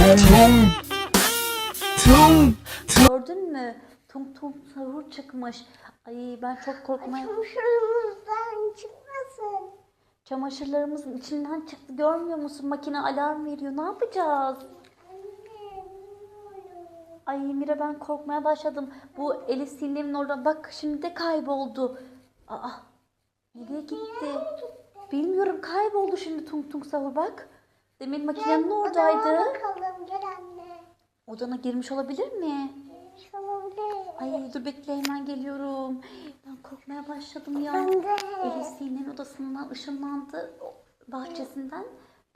Tung tung tung Gördün mü? Tung tung sahur çıkmış. Ay ben çok korkmaya... Çamaşırımızdan çıkmasın. Çamaşırlarımızın içinden çıktı. Görmüyor musun? Makine alarm veriyor. Ne yapacağız? Ay Mira ben korkmaya başladım. Bu Elif Sinem'in orada bak şimdi de kayboldu. Aa nereye gitti? Bilmiyorum kayboldu şimdi Tung Tung Sahur bak. Demin makinenin oradaydı. Odama bakalım gel anne. Odana girmiş olabilir mi? Şöyle. Ay dur bekle hemen geliyorum. Ben korkmaya başladım ya. Ben de. Elif odasından ışınlandı. Bahçesinden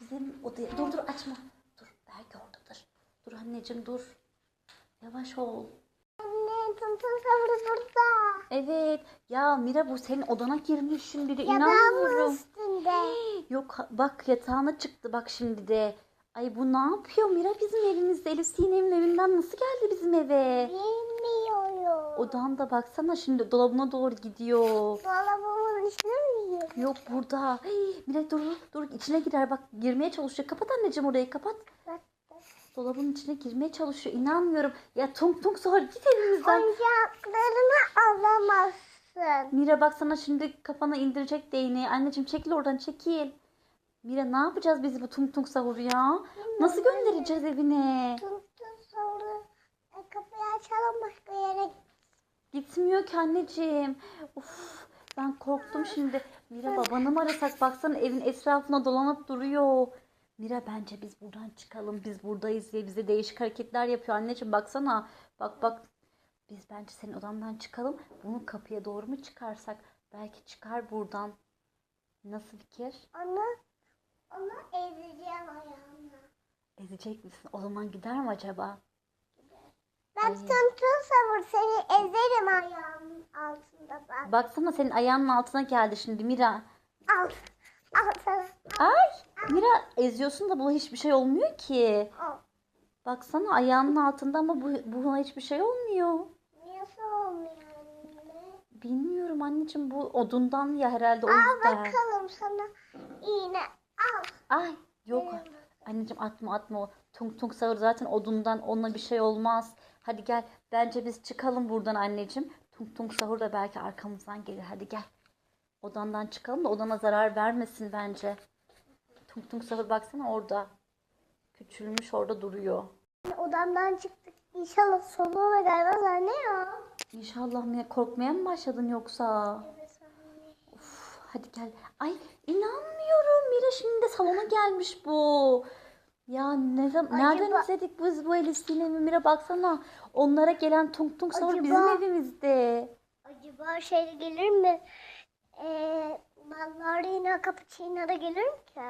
bizim odaya. Dur dur açma. Dur belki oradadır. Dur anneciğim dur. Yavaş ol. Anne tuntun sabırı burada. Evet. Ya Mira bu senin odana girmiş şimdi de Yatağımın inanmıyorum. Üstünde. Yok bak yatağına çıktı bak şimdi de. Ay bu ne yapıyor Mira bizim evimizde? Elif Sinem'in evinden nasıl geldi bizim eve? Bilmiyorum. Odan da baksana şimdi dolabına doğru gidiyor. Dolabımın içine mi yiyor? Yok burada. Hey, Mira dur dur içine girer bak girmeye çalışıyor. Kapat anneciğim orayı kapat. Bak. Dolabın içine girmeye çalışıyor. İnanmıyorum. Ya tung tung sonra git evimizden. Oyuncaklarını alamazsın. Mira bak sana şimdi kafana indirecek değneği. Anneciğim çekil oradan çekil. Mira ne yapacağız biz bu tung tung sahuru ya? Nasıl göndereceğiz evine? Tuntun sabırı. E, kapıyı açalım başka yere. Gitmiyor ki anneciğim. Uf, ben korktum şimdi. Mira babanı mı arasak? Baksana evin etrafına dolanıp duruyor. Mira bence biz buradan çıkalım. Biz buradayız diye bize değişik hareketler yapıyor. Anneciğim baksana. Bak bak. Biz bence senin odandan çıkalım. Bunu kapıya doğru mu çıkarsak? Belki çıkar buradan. Nasıl fikir? Onu, onu ezeceğim ayağımla. Ezecek misin? O zaman gider mi acaba? Ben tuntun sabır seni ezerim ayağımın altında bak. Baksana senin ayağının altına geldi şimdi Mira. Al. Al. Ay Mira eziyorsun da buna hiçbir şey olmuyor ki. Al. Baksana ayağının altında ama bu, buna hiçbir şey olmuyor. Bilmiyorum anneciğim bu odundan ya herhalde o Al bakalım sana iğne. Al. Ay yok. Anneciğim atma atma o. Tung tung sağır zaten odundan ona bir şey olmaz. Hadi gel bence biz çıkalım buradan anneciğim. Tung tung sahur da belki arkamızdan gelir. Hadi gel. Odandan çıkalım da odana zarar vermesin bence. Tung tung sahur baksana orada. Küçülmüş orada duruyor. Odamdan çıktık. İnşallah soluğuna gelmez anne ya. İnşallah mı korkmaya mı başladın yoksa? Uf, hadi gel. Ay inanmıyorum. Mira şimdi de salona gelmiş bu. Ya ne zaman, nereden Acaba- izledik biz bu Elif Sinem'i Mira baksana. Onlara gelen tung tung bizim Acaba- evimizde. Acaba şey gelir mi? Ee, ballerina cappuccino da gelir mi ki?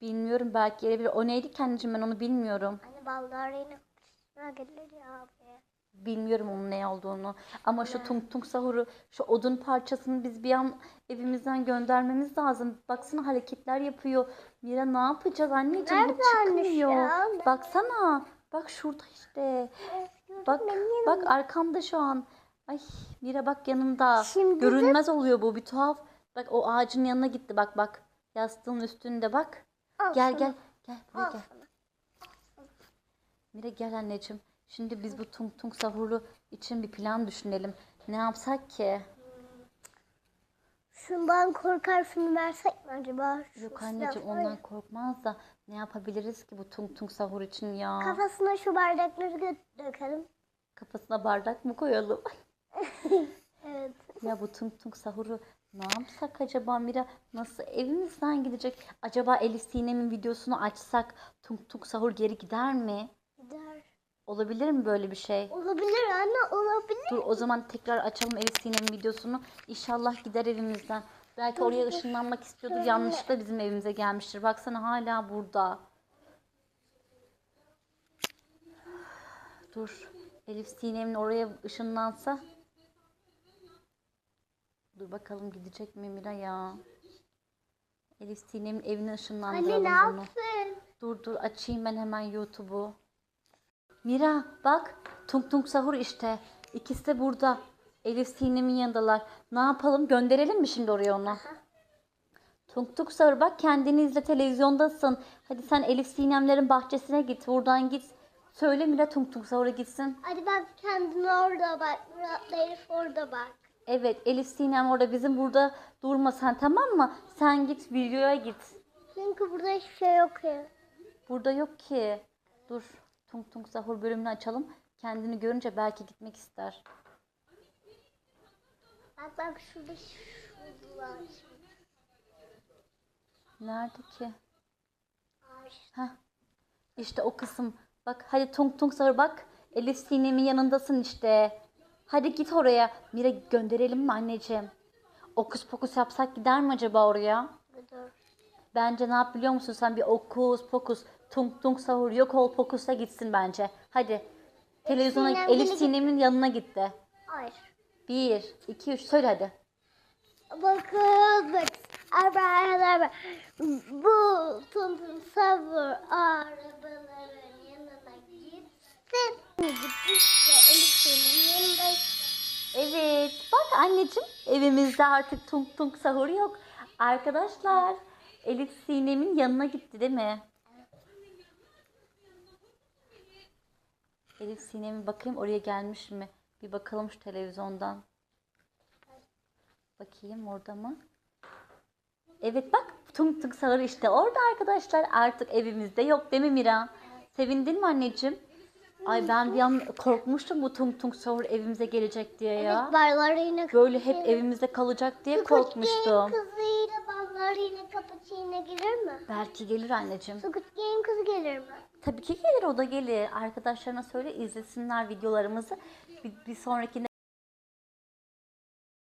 Bilmiyorum belki gelebilir. O neydi kendiciğim ben onu bilmiyorum. Hani ballerina cappuccino gelir ya abi. Bilmiyorum onun ne olduğunu. Ama şu tung tung sahuru, şu odun parçasını biz bir an evimizden göndermemiz lazım. Baksana hareketler yapıyor. Mira ne yapacağız anneciğim? Bu çıkmıyor. ya? Baksana. Bak şurada işte. Bak bak arkamda şu an. Ay Mira bak yanımda. Şimdi de- Görünmez oluyor bu bir tuhaf. Bak o ağacın yanına gitti bak bak. Yastığın üstünde bak. Al Gel sana. gel gel buraya Al gel. sana. Mira gel anneciğim. Şimdi biz bu tung tung sahuru için bir plan düşünelim. Ne yapsak ki? Şundan korkar film versek mi acaba? Şu Yok anneciğim ondan korkmaz da ne yapabiliriz ki bu tung tung sahur için ya? Kafasına şu bardakları gö- dökelim. Kafasına bardak mı koyalım? Evet. ya bu tung tung sahuru ne yapsak acaba Mira? Nasıl evimizden gidecek? Acaba Elif Sinem'in videosunu açsak tung tung sahur geri gider mi? Olabilir mi böyle bir şey? Olabilir anne olabilir. Dur o zaman tekrar açalım Elif Sinem'in videosunu. İnşallah gider evimizden. Belki oraya ışınlanmak istiyordur. Yanlışlıkla bizim evimize gelmiştir. Baksana hala burada. Dur. Elif Sinem'in oraya ışınlansa. Dur bakalım gidecek mi Mira ya. Elif Sinem'in evine Anne ışınlandıralım ne bunu. Dur dur açayım ben hemen YouTube'u. Mira bak Tung Tung Sahur işte. İkisi de burada. Elif Sinem'in yanındalar. Ne yapalım gönderelim mi şimdi oraya onu? Tung tung sahur bak kendini izle televizyondasın. Hadi sen Elif Sinemlerin bahçesine git buradan git. Söyle Mira tung tung sahura gitsin. Hadi bak kendin orada bak. Murat'la Elif orada bak. Evet Elif Sinem orada bizim burada durma sen tamam mı? Sen git videoya git. Çünkü burada hiçbir şey yok ya. Burada yok ki. Dur tung tung sahur bölümünü açalım. Kendini görünce belki gitmek ister. Bak bak şurada şurada. Nerede ki? Heh. İşte o kısım. Bak hadi tung tung sahur bak. Elif Sinem'in yanındasın işte. Hadi git oraya. Mira gönderelim mi anneciğim? Okus pokus yapsak gider mi acaba oraya? Dur. Bence ne yap biliyor musun sen bir okus pokus tung tung sahur yok ol pokusa gitsin bence. Hadi. Televizyona Sinem Elif Sinem'in yanına gitti. Hayır. Bir, iki, üç söyle hadi. Bakın bak. Arkadaşlar bu Tuntun Sabır arabaların yanına gitsin. Gitmiş ve Elif senin yanında. Evet bak anneciğim evimizde artık tung tung sahur yok. Arkadaşlar Elif Sinem'in yanına gitti değil mi? Elif Sinem'in bakayım oraya gelmiş mi? Bir bakalım şu televizyondan. Bakayım orada mı? Evet bak tung tung sahur işte orada arkadaşlar artık evimizde yok değil mi Mira? Sevindin mi anneciğim? Ay ben bir an korkmuştum bu tung tung sahur evimize gelecek diye ya. Evet ballerina Böyle hep evimizde kalacak diye korkmuştum. Ballerina cappuccino gelir mi? Belki gelir anneciğim. Squid Game kızı gelir mi? Tabii ki gelir o da gelir. Arkadaşlarına söyle izlesinler videolarımızı. Bir, bir sonrakinde